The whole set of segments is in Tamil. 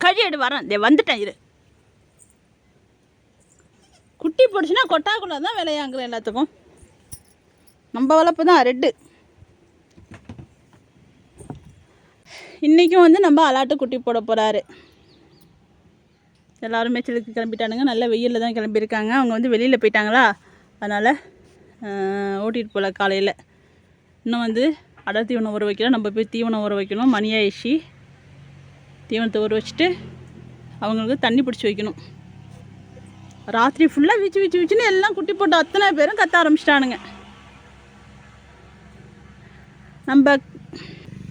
கழியடு வரேன். இதே வந்துட்டேன் இரு. குட்டி போடுச்சுன்னா கொட்டாக்குள்ள தான் விளையாங்குற எல்லாத்துக்கும். நம்ம வளர்ப்பு தான் ரெட்டு. இன்றைக்கும் வந்து நம்ம அலாட்டு குட்டி போட போகிறாரு எல்லோருமே மேய்ச்சலுக்கு கிளம்பிட்டானுங்க. நல்ல வெயிலில் தான் கிளம்பியிருக்காங்க. அவங்க வந்து வெளியில் போயிட்டாங்களா? அதனால் ஓட்டிகிட்டு போகல காலையில். இன்னும் வந்து அடர் தீவனம் ஊற வைக்கலாம் நம்ம போய் தீவனம் ஊற வைக்கணும். மணியாயிஷி தீவனத்தை ஊற வச்சுட்டு அவங்களுக்கு தண்ணி பிடிச்சி வைக்கணும். ராத்திரி ஃபுல்லாக வீச்சு வீச்சு வீச்சுன்னு எல்லாம் குட்டி போட்டு அத்தனை பேரும் கத்த ஆரம்பிச்சிட்டானுங்க. நம்ம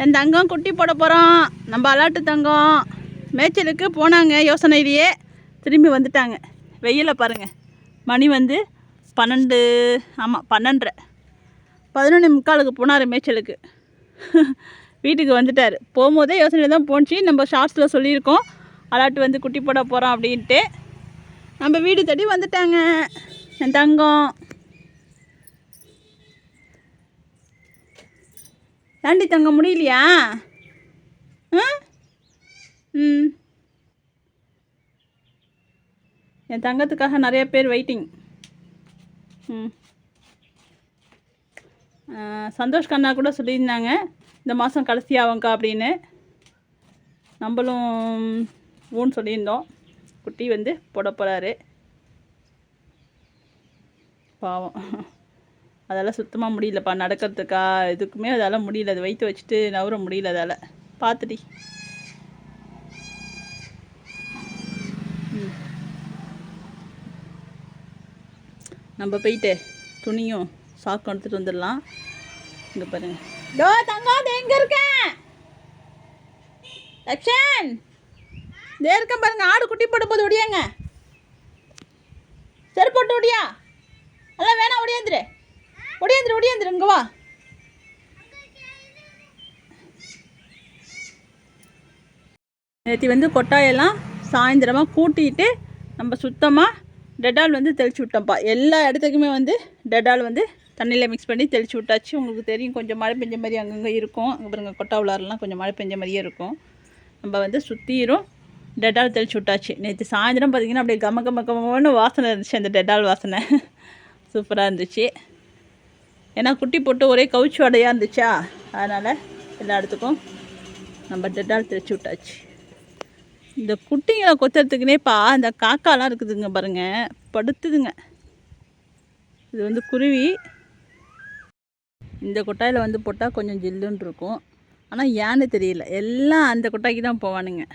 என் தங்கம் குட்டி போட போகிறோம் நம்ம அலாட்டு தங்கம். மேய்ச்சலுக்கு போனாங்க யோசனையிலேயே. திரும்பி வந்துட்டாங்க. வெயிலை பாருங்கள் மணி வந்து பன்னெண்டு ஆமாம் பன்னெண்டரை. பதினொன்று முக்காலுக்கு போனார் மேய்ச்சலுக்கு. வீட்டுக்கு வந்துட்டார். போகும்போதே யோசனை தான் போணுச்சு. நம்ம ஷார்ட்ஸில் சொல்லியிருக்கோம். அலாட்டு வந்து குட்டி போட போகிறோம் அப்படின்ட்டு. நம்ம வீடு தேடி வந்துட்டாங்க. என் தங்கம். தாண்டி தங்க முடியலையா? ஆ ம். என் தங்கத்துக்காக நிறைய பேர் வெயிட்டிங் சந்தோஷ் கண்ணா கூட சொல்லியிருந்தாங்க இந்த மாதம் கடைசி ஆகும்க்கா அப்படின்னு. நம்மளும் ஊன்னு சொல்லியிருந்தோம். குட்டி வந்து போட போகிறாரு பாவம். அதெல்லாம் சுத்தமாக முடியலப்பா நடக்கிறதுக்கா எதுக்குமே அதால் முடியல. அது வைத்து வச்சுட்டு நவர முடியல அதால். பார்த்துடி நம்ம போயிட்டு துணியும் சாக்கு எடுத்துகிட்டு வந்துடலாம். இங்கே பாருங்க. டோ தங்கம் அது எங்கே இருக்கேன் லக்ஷன்! இதே இருக்கேன் பாருங்க. ஆடு குட்டி போடும்போது போது ஒடியாங்க. சரி போட்டு ஒடியா? அதெல்லாம் வேணாம் ஒடியாந்துரு. ஒடியாந்துரு ஒடியாந்துரு இங்கே வா. நேற்று வந்து கொட்டாயெல்லாம் சாயந்தரமாக கூட்டிட்டு நம்ம சுத்தமாக டெட்டால் வந்து தெளிச்சு விட்டோம்ப்பா. எல்லா இடத்துக்குமே வந்து டெட்டால் வந்து தண்ணியில் மிக்ஸ் பண்ணி தெளிச்சு விட்டாச்சு. உங்களுக்கு தெரியும் கொஞ்சம் மழை பெஞ்ச மாதிரி அங்கங்கே இருக்கும். அங்கே பாருங்க கொட்டா உள்ளாரெல்லாம் கொஞ்சம் மழை பெஞ்ச மாதிரியே இருக்கும். நம்ம வந்து சுற்றிரும் டெட்டால் தெளிச்சு விட்டாச்சு. நேற்று சாயந்தரம் பார்த்தீங்கன்னா அப்படியே கம கம கமன்னு வாசனை இருந்துச்சு அந்த டெட்டால் வாசனை. சூப்பராக இருந்துச்சு. ஏன்னா குட்டி போட்டு ஒரே கவுச்சு வடையாக இருந்துச்சா? அதனால் எல்லா இடத்துக்கும் நம்ம டெட்டால் தெளிச்சு விட்டாச்சு. இந்த குட்டிங்களை கொத்துறதுக்குனேப்பா இந்த காக்காலாம் இருக்குதுங்க பாருங்க. படுத்துதுங்க. இது வந்து குருவி. இந்த கொட்டாயில் வந்து போட்டால் கொஞ்சம் ஜில்லுன்னு இருக்கும். ஆனால் ஏன்னு தெரியல. எல்லாம் அந்த கொட்டாய்க்கு தான் போவானுங்க.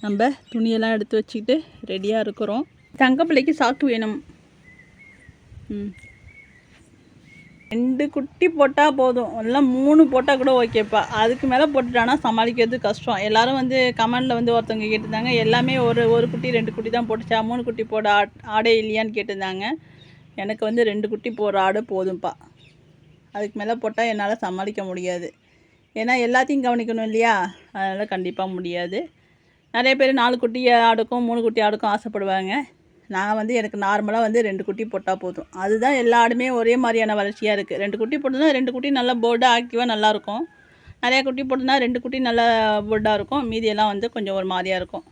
நம்ம துணியெல்லாம் எடுத்து வச்சுக்கிட்டு ரெடியாக இருக்கிறோம். தங்க பிள்ளைக்கு சாக்கு வேணும். ம். ரெண்டு குட்டி போட்டால் போதும். எல்லாம் மூணு போட்டால் கூட ஓகேப்பா அதுக்கு மேலே போட்டுட்டானா சமாளிக்கிறது கஷ்டம். எல்லாரும் வந்து கமெண்டில் வந்து ஒருத்தவங்க கேட்டிருந்தாங்க. எல்லாமே ஒரு ஒரு குட்டி ரெண்டு குட்டி தான் போட்டுச்சா? மூணு குட்டி போட ஆடே இல்லையான்னு கேட்டிருந்தாங்க. எனக்கு வந்து ரெண்டு குட்டி போடுற ஆடு போதும்ப்பா அதுக்கு மேலே போட்டால் என்னால் சமாளிக்க முடியாது. ஏன்னா எல்லாத்தையும் கவனிக்கணும் இல்லையா? அதனால் கண்டிப்பாக முடியாது. நிறைய பேர் நாலு குட்டி ஆடுக்கும் மூணு குட்டி ஆடுக்கும் ஆசைப்படுவாங்க. நான் வந்து எனக்கு நார்மலாக வந்து ரெண்டு குட்டி போட்டால் போதும். அதுதான் எல்லா ஆடுமே ஒரே மாதிரியான வளர்ச்சியாக இருக்குது ரெண்டு குட்டி போட்டோம்னா ரெண்டு குட்டி நல்லா போர்டாக ஆக்டிவாக நல்லாயிருக்கும் நிறையா குட்டி போட்டோம்னா ரெண்டு குட்டி நல்லா போர்டாக இருக்கும். மீதியெல்லாம் வந்து கொஞ்சம் ஒரு மாதிரியாக இருக்கும்.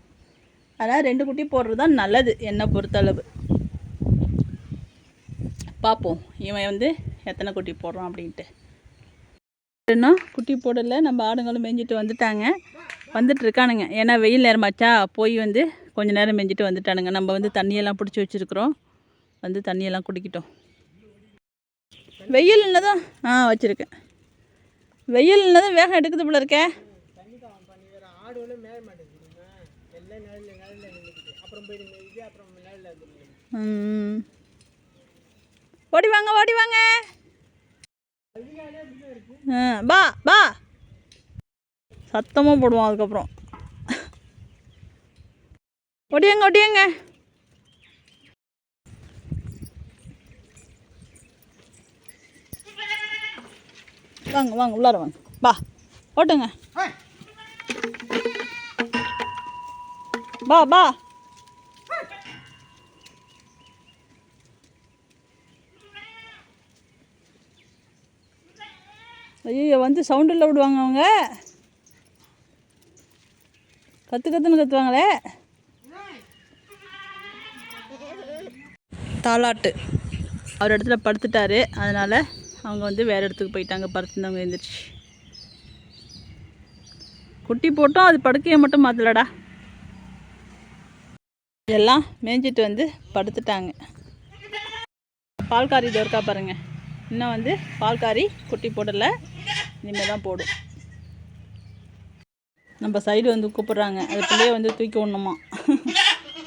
அதனால் ரெண்டு குட்டி போடுறது தான் நல்லது என்னை பொறுத்தளவு. பார்ப்போம் இவன் வந்து எத்தனை குட்டி போடுறான் அப்படின்ட்டு. இன்னும் குட்டி போடலை. நம்ம ஆடுங்களும் மேய்ஞ்சிட்டு வந்துட்டாங்க. வந்துட்டு இருக்கானுங்க. ஏன்னா வெயில் நேரமாச்சா போய் வந்து கொஞ்ச நேரம் மெஞ்சிட்டு வந்துட்டானுங்க. நம்ம வந்து தண்ணியெல்லாம் பிடிச்சி வச்சுருக்குறோம். வந்து தண்ணியெல்லாம் குடிக்கிட்டோம். வெயில் தான் ஆ வச்சுருக்கேன் வெயில் தான் வேகம் எடுக்குது போல இருக்கே. ஓடி வாங்க ஓடி வாங்க. பா பா. சத்தமாக போடுவோம் அதுக்கப்புறம். ஒடியங்க ஒடியங்க. வாங்க வாங்க உள்ளார வாங்க. பா ஓட்டுங்க. பா பா ஐயோ வந்து சவுண்டில் விடுவாங்க அவங்க. கற்று கத்துன்னு கற்றுவாங்களே தாலாட்டு. அவர் இடத்துல படுத்துட்டாரு. அதனால் அவங்க வந்து வேறு இடத்துக்கு போயிட்டாங்க. படுத்துருந்தவங்க எழுந்திரிச்சு. குட்டி போட்டோம். அது படுக்கையை மட்டும் மாற்றலடா எல்லாம் மேய்ஞ்சிட்டு வந்து படுத்துட்டாங்க. பால்காரி இது இருக்கா பாருங்க. இன்னும் வந்து பால்காரி குட்டி போடலை. இனிமேல் தான் போடும். நம்ம சைடு வந்து கூப்பிட்றாங்க. அது பிள்ளைய வந்து தூக்கி விடணுமா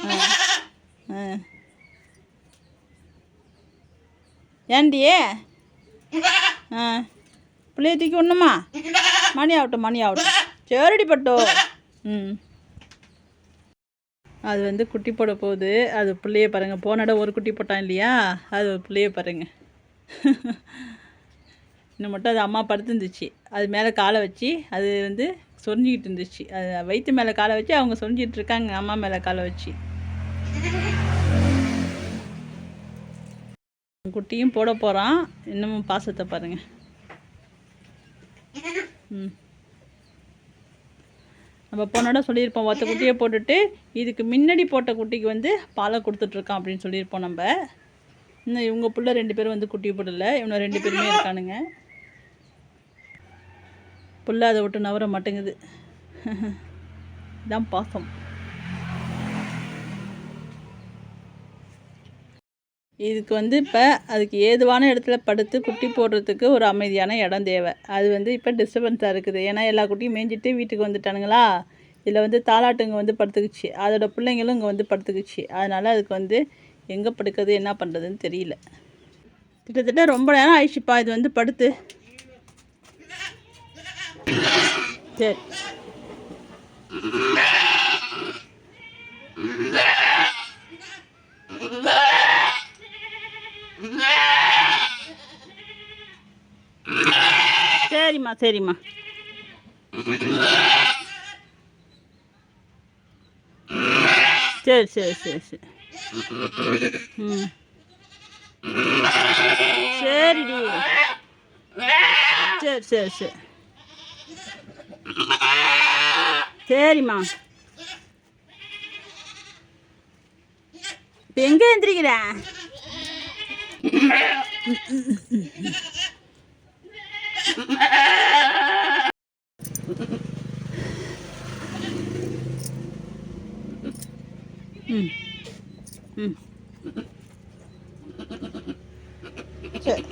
ஆ ஆ ஏண்டியே? ஆ. பிள்ளைய தூக்கி விடணுமா? மணி ஆகட்டும் மணி ஆகட்டும் சரிடி பட்டோ. ம். அது வந்து குட்டி போட போகுது. அது பிள்ளைய பாருங்க. போன இடம் ஒரு குட்டி போட்டான் இல்லையா? அது ஒரு பிள்ளைய பாருங்க. இன்னும் மட்டும் அது அம்மா படுத்துருந்துச்சு. அது மேலே காலை வச்சு அது வந்து சொரிஞ்சிக்கிட்டு இருந்துச்சு. அது வயிற்று மேலே காலை வச்சு அவங்க சொரிஞ்சிட்டு இருக்காங்க. அம்மா மேலே காலை வச்சு. குட்டியும் போட போகிறான் இன்னமும் பாசத்தை பாருங்கள் ம். நம்ம போனோட சொல்லியிருப்போம் ஒத்த குட்டியை போட்டுட்டு இதுக்கு முன்னாடி போட்ட குட்டிக்கு வந்து பாலை கொடுத்துட்ருக்கான் அப்படின்னு சொல்லியிருப்போம் நம்ம. இன்னும் இவங்க பிள்ளை ரெண்டு பேரும் வந்து குட்டி போடல. இவனை ரெண்டு பேருமே இருக்கானுங்க. புள்ள அதை விட்டு நவர மாட்டேங்குது. இதான் பாசம். இதுக்கு வந்து இப்போ அதுக்கு ஏதுவான இடத்துல படுத்து குட்டி போடுறதுக்கு ஒரு அமைதியான இடம் தேவை. அது வந்து இப்போ டிஸ்டர்பன்ஸாக இருக்குது. ஏன்னா எல்லா குட்டியும் மேய்ஞ்சிட்டு வீட்டுக்கு வந்துட்டானுங்களா? இதில் வந்து தாலாட்டுங்க வந்து படுத்துக்குச்சு. அதோட பிள்ளைங்களும் இங்கே வந்து படுத்துக்குச்சு. அதனால் அதுக்கு வந்து எங்கே படுக்கிறது என்ன பண்ணுறதுன்னு தெரியல. கிட்டத்தட்ட ரொம்ப நேரம் ஆயிடுச்சுப்பா இது வந்து படுத்து. சரி. சரிம்மா சரிம்மா. சரி சரி சரி சரி. ம். சரிடி. சரி சரி சரி. சரிம்மா. இப்போ எங்கே எந்திரிக்கிற ம் ம் சரி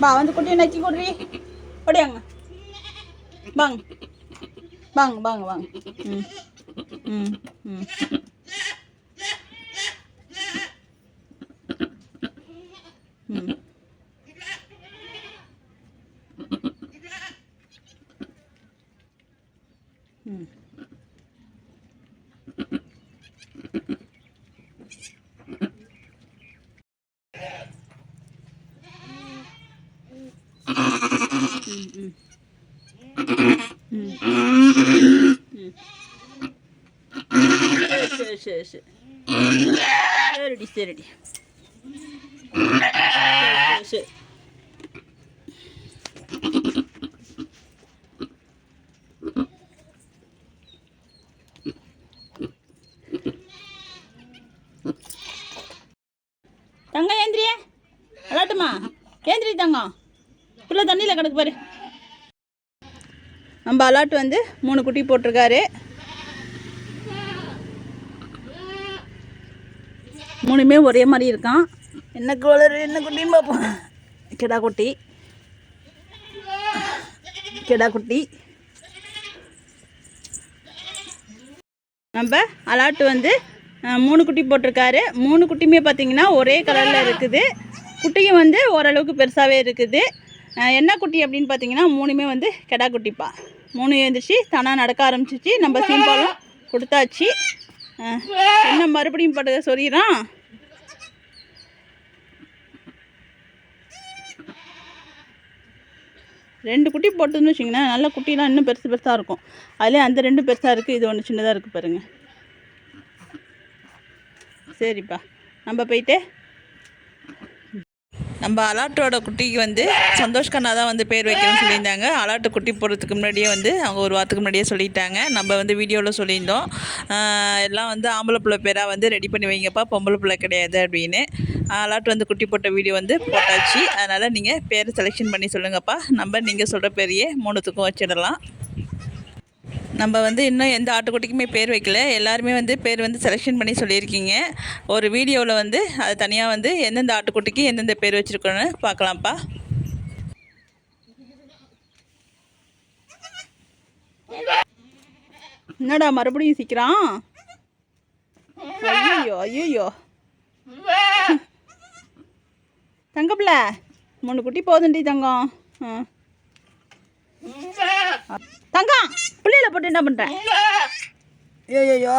பா வந்து குட்டியை நக்கி கொடுறி ஓடியாங்க வாங்க வாங்க வாங்க வாங்க ம் ம் ம் ம் ம் சரி சரி சரி சரிடி சரிடி சரி சரி தங்கம் ஏந்திரியே அலாட்டுமா ஏந்திரி தங்கம் ஃபுல்லாக தண்ணியில் கிடக்கு பாரு நம்ம அலாட் வந்து மூணு குட்டி போட்டிருக்காரு. மூணுமே ஒரே மாதிரி இருக்கான். என்ன கலர் என்ன குட்டியும் பார்ப்போம். கிடா குட்டி. கிடா குட்டி. நம்ம அலாட்டு வந்து மூணு குட்டி போட்டிருக்காரு. மூணு குட்டியுமே பார்த்தீங்கன்னா ஒரே கலரில் இருக்குது. குட்டியும் வந்து ஓரளவுக்கு பெருசாகவே இருக்குது. என்ன குட்டி அப்படின்னு பார்த்தீங்கன்னா மூணுமே வந்து கெடா குட்டிப்பா. மூணு எழுந்திரிச்சு தானாக நடக்க ஆரம்பிச்சிச்சு. நம்ம சீம்பாலும் கொடுத்தாச்சு. என்ன மறுபடியும் படுக்க சொல்லிடுறான்? ரெண்டு குட்டி போட்டதுன்னு வச்சிங்கன்னா நல்ல குட்டிலாம் இன்னும் பெருசு பெருசாக இருக்கும். அதுலேயே அந்த ரெண்டும் பெருசாக இருக்குது இது ஒன்று சின்னதாக இருக்குது பாருங்கள் சரிப்பா நம்ம போயிட்டு நம்ம அலாட்டோட குட்டிக்கு வந்து சந்தோஷ் கண்ணா தான் வந்து பேர் வைக்கணும்னு சொல்லியிருந்தாங்க. அலாட்டு குட்டி போடுறதுக்கு முன்னாடியே வந்து அவங்க ஒரு வாரத்துக்கு முன்னாடியே சொல்லிட்டாங்க. நம்ம வந்து வீடியோவில் சொல்லியிருந்தோம். எல்லாம் வந்து ஆம்பளை பிள்ளை பேராக வந்து ரெடி பண்ணி வைங்கப்பா பொம்பளை பிள்ளை கிடையாது அப்படின்னு. அலாட் வந்து குட்டி போட்ட வீடியோ வந்து போட்டாச்சு. அதனால் நீங்கள் பேர் செலெக்ஷன் பண்ணி சொல்லுங்கப்பா. நம்ம நீங்கள் சொல்கிற பேரையே மூணுத்துக்கும் வச்சிடலாம். நம்ம வந்து இன்னும் எந்த ஆட்டுக்குட்டிக்குமே பேர் வைக்கல. எல்லாருமே வந்து பேர் வந்து செலெக்ஷன் பண்ணி சொல்லியிருக்கீங்க. ஒரு வீடியோவில் வந்து அது தனியாக வந்து எந்தெந்த ஆட்டுக்குட்டிக்கு எந்தெந்த பேர் வச்சுருக்கோன்னு பார்க்கலாம்ப்பா. என்னடா மறுபடியும் சீக்கிரம் ஐயோ ஐயோ தங்கப்பிள்ள மூணு குட்டி போதுண்டி தங்கம். ஆ. தங்கம். புள்ளையில போட்டு என்ன பண்ணுறேன் ஐயோ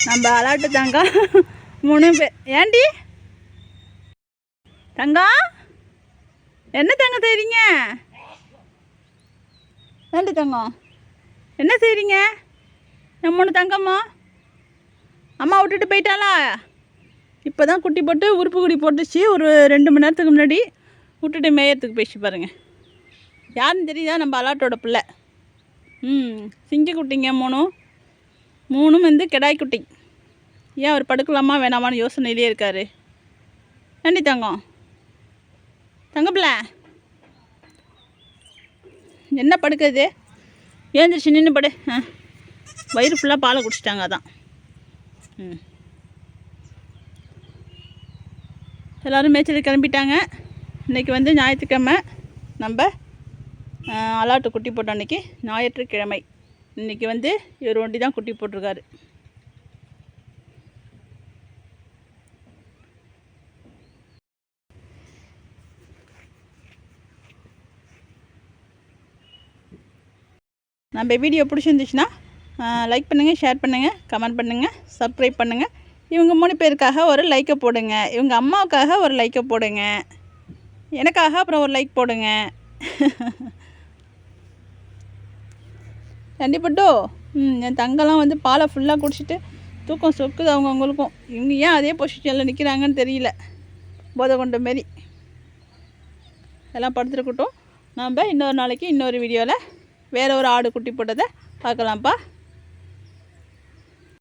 நம்ம அலாட்டு தங்கம் மூணு பேர் ஏண்டி? தங்கம் என்ன தங்கம் செய்கிறீங்க ஏண்டி தங்கம் என்ன செய்கிறீங்க என் மூணு தங்கம்மா. அம்மா விட்டுட்டு போயிட்டாளா? இப்போ தான் குட்டி போட்டு உருப்பு குடி போட்டுச்சு. ஒரு ரெண்டு மணி நேரத்துக்கு முன்னாடி விட்டுட்டு மேயறதுக்கு போயிடுச்சு பாருங்க. யாருன்னு தெரியுதா? நம்ம அலாட்டோட பிள்ளை. ம் சிங்க குட்டிங்க மூணும் மூணும் வந்து கிடாய் குட்டி. ஏன் அவர் படுக்கலாமா வேணாமான்னு யோசனையிலே இருக்காரு. நன்றி தங்கம். தங்கப்பிள்ள என்ன படுக்குது ஏந்திரிச்சு நின்று படு. ஆ வயிறு ஃபுல்லாக பாலை குடிச்சிட்டாங்க அதான். ம். எல்லோரும் மேய்ச்சலுக்கு கிளம்பிட்டாங்க. இன்றைக்கி வந்து ஞாயிற்றுக்கிழமை. நம்ம அலாட்டு குட்டி போட்ட அன்றைக்கி ஞாயிற்றுக்கிழமை. இன்றைக்கி வந்து இவர் ஒண்டி தான் குட்டி போட்டிருக்காரு. நம்ம வீடியோ பிடிச்சிருந்துச்சுன்னா லைக் பண்ணுங்கள் ஷேர் பண்ணுங்கள் கமெண்ட் பண்ணுங்கள் சப்ஸ்கிரைப் பண்ணுங்கள் இவங்க மூணு பேருக்காக ஒரு லைக்கை போடுங்க. இவங்க அம்மாவுக்காக ஒரு லைக்கை போடுங்க. எனக்காக அப்புறம் ஒரு லைக் போடுங்க. கண்டிப்பட்டோ ம் என் தங்கெல்லாம் வந்து பாலை ஃபுல்லாக குடிச்சிட்டு தூக்கம் சொக்குது அவங்கவுங்களுக்கும். இவங்க ஏன் அதே பொசிஷனில் நிற்கிறாங்கன்னு தெரியல. போதை கொண்ட மாரி. எல்லாம் படுத்துருக்கட்டும். நம்ம இன்னொரு நாளைக்கு இன்னொரு வீடியோவில் வேறு ஒரு ஆடு குட்டி போட்டதை பார்க்கலாம்ப்பா.